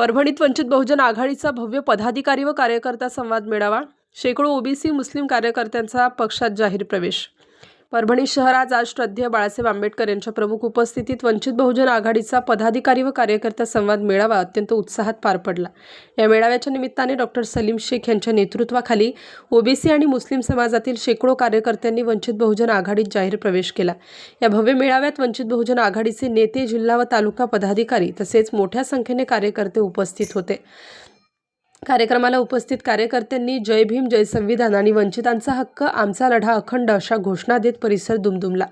परभणीत वंचित बहुजन आघाडीचा भव्य पदाधिकारी व कार्यकर्ता संवाद मेळावा. शेकडो ओबीसी मुस्लिम कार्यकर्त्यांचा पक्षात जाहीर प्रवेश. परभणी शहरात आज श्रद्धेय बाळासाहेब आंबेडकर यांच्या प्रमुख उपस्थितीत वंचित बहुजन आघाडीचा पदाधिकारी व कार्यकर्ता संवाद मेळावा अत्यंत उत्साहात पार पडला. या मेळाव्याच्या निमित्ताने डॉक्टर सलीम शेख यांच्या नेतृत्वाखाली ओबीसी आणि मुस्लिम समाजातील शेकडो कार्यकर्त्यांनी वंचित बहुजन आघाडीत जाहीर प्रवेश केला. या भव्य मेळाव्यात वंचित बहुजन आघाडीचे नेते जिल्हा व तालुका पदाधिकारी तसेच मोठ्या संख्येने कार्यकर्ते उपस्थित होते. कार्यक्रमाला उपस्थित कार्यकर्त्यांनी जय भीम जय संविधान आणि वंचितांचा हक्क आमचा लढा अखंड अशा घोषणा देत परिसर दुमदुमला.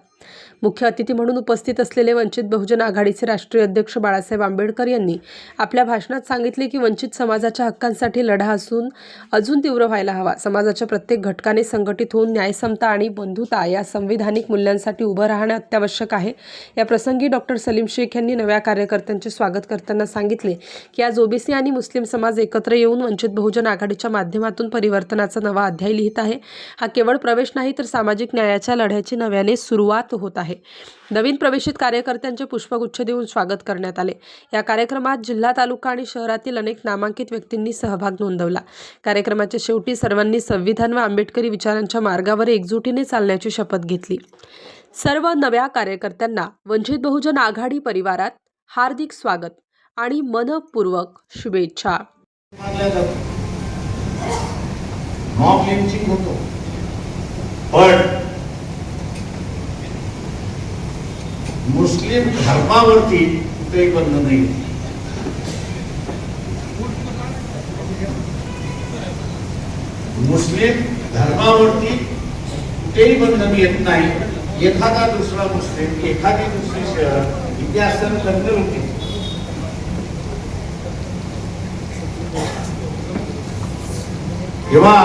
मुख्य अतिथी म्हणून उपस्थित असलेले वंचित बहुजन आघाडीचे राष्ट्रीय अध्यक्ष बाळासाहेब आंबेडकर यांनी आपल्या भाषणात सांगितले की वंचित समाजाच्या हक्कांसाठी लढा असून अजून तीव्र व्हायला हवा. समाजाच्या प्रत्येक घटकाने संघटित होऊन न्यायसमता आणि बंधुता या संविधानिक मूल्यांसाठी उभं राहणं अत्यावश्यक आहे. या प्रसंगी डॉक्टर सलीम शेख यांनी नव्या कार्यकर्त्यांचे स्वागत करताना सांगितले की आज ओबीसी आणि मुस्लिम समाज एकत्र येऊन वंचित बहुजन आघाडीच्या माध्यमातून परिवर्तनाचा नवा अध्याय लिहित आहे. हा केवळ प्रवेश नाही तर सामाजिक न्यायाच्या लढ्याची नव्याने सुरुवात होत आहे. नवीन प्रवेशित कार्यकर्त्यांचे पुष्पगुच्छ देऊन स्वागत करण्यात आले. या कार्यक्रमात जिल्हा तालुका आणि शहरातील अनेक नामांकित व्यक्तींनी सहभाग नोंदवला. कार्यक्रमाच्या शेवटी सर्वांनी संविधान व आंबेडकरी विचारांच्या मार्गावर एकजुटीने चालण्याची शपथ घेतली. सर्व नव्या कार्यकर्त्यांना वंचित बहुजन आघाडी परिवारात हार्दिक स्वागत आणि मनपूर्वक शुभेच्छा. पण मुस्लिम धर्मावरती कुठेही बंद नाही. मुस्लिम धर्मावरती कुठेही बंधन येत नाही. एखादा दुसरा मुस्लिम, एखादी दुसरी शहर, इथे असताना लग्न होते. तेव्हा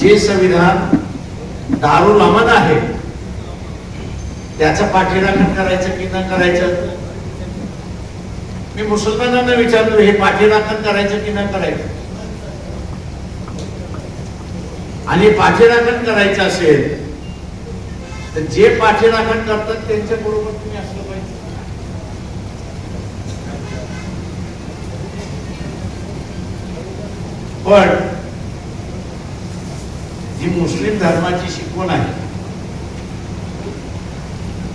जे संविधान दारू लमन आहे. त्याचं पाठीराखण करायचं की न करायचं? मी मुसलमानांना विचारतो हे पाठीराखण करायचं की न करायचं? आणि पाठीराखण करायचं असेल तर जे पाठीराखण करतात त्यांच्या बरोबर तुम्ही असलं पाहिजे. पण जी मुस्लिम धर्माची शिकवण आहे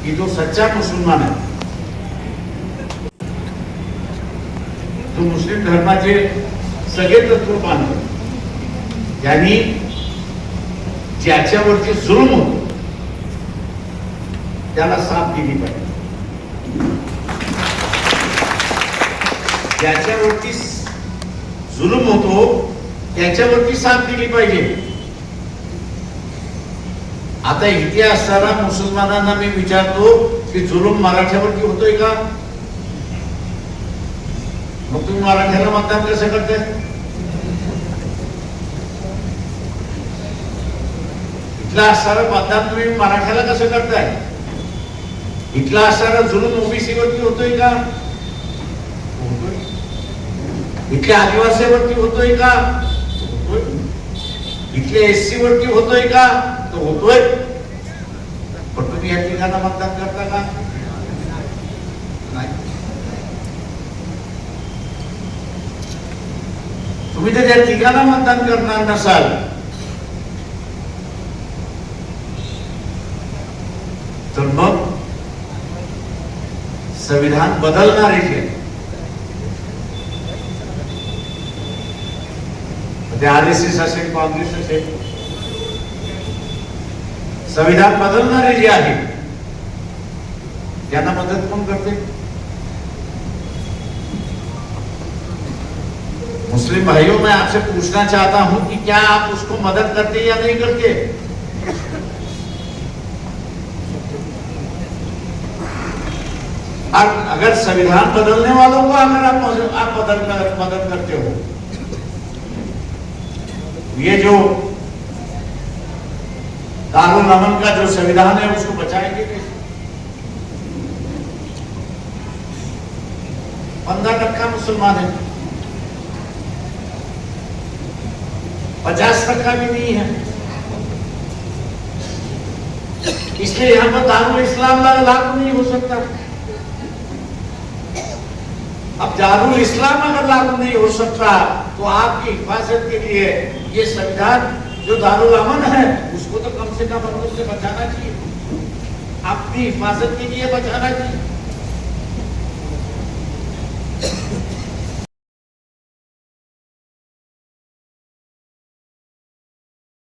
की जो सच्चा मुसलमान आहे तो मुस्लिम धर्माचे सगळे तत्व मानतो त्यांनी ज्याच्यावरती जुलम होतो त्याला साथ दिली पाहिजे. ज्याच्यावरती जुलूम होतो त्याच्यावरती साथ दिली पाहिजे. आता इथे असताना मुसलमानांना मी विचारतो की जुलूम मराठ्यावरती होतोय का? मग तुम्ही मराठ्याला मतदान कसं करताय? इथला असणारा मतदान तुम्ही मराठ्याला कसं करताय? इथला असणारा जुलूम ओबीसी वरती होतोय का? होतोय. इथल्या आदिवासीवरती होतोय का? होतोय. इथल्या एससी वरती होतोय का? तो होतोय. पण तुम्ही या ठिकाणा मतदान करता का? नाही. तुम्ही जर त्या ठिकाणा मतदान करणार नसाल तर मग संविधान बदलणारे जे ते आर एस एस असेल काँग्रेस असेल संविधान बदलणारे जे आहे त्यांना मदत कोण करते? मुस्लिम भाइयों, मैं आपसे पूछना चाहता हूँ कि क्या आप उसको मदद करते या नहीं करते? और अगर संविधान बदलने वालों को अगर आप आप मदद करते हो, ये जो दारुल अमन का जो संविधान है, उसको बचाएँगे पंद्रह टक्का मुसलमान है। पचास टक्का भी नहीं है। इसलिए यहाँ पर दारुल इस्लाम लागू नहीं हो सकता। अब दारुल इस्लाम अगर लागू नहीं हो सकता तो आपकी हिफाजत के लिए ये संविधान जो दारू अमन है उसको तो कम से कम हम लोग से बचाना चाहिए। अपनी हिफाजत के लिए बचाना चाहिए।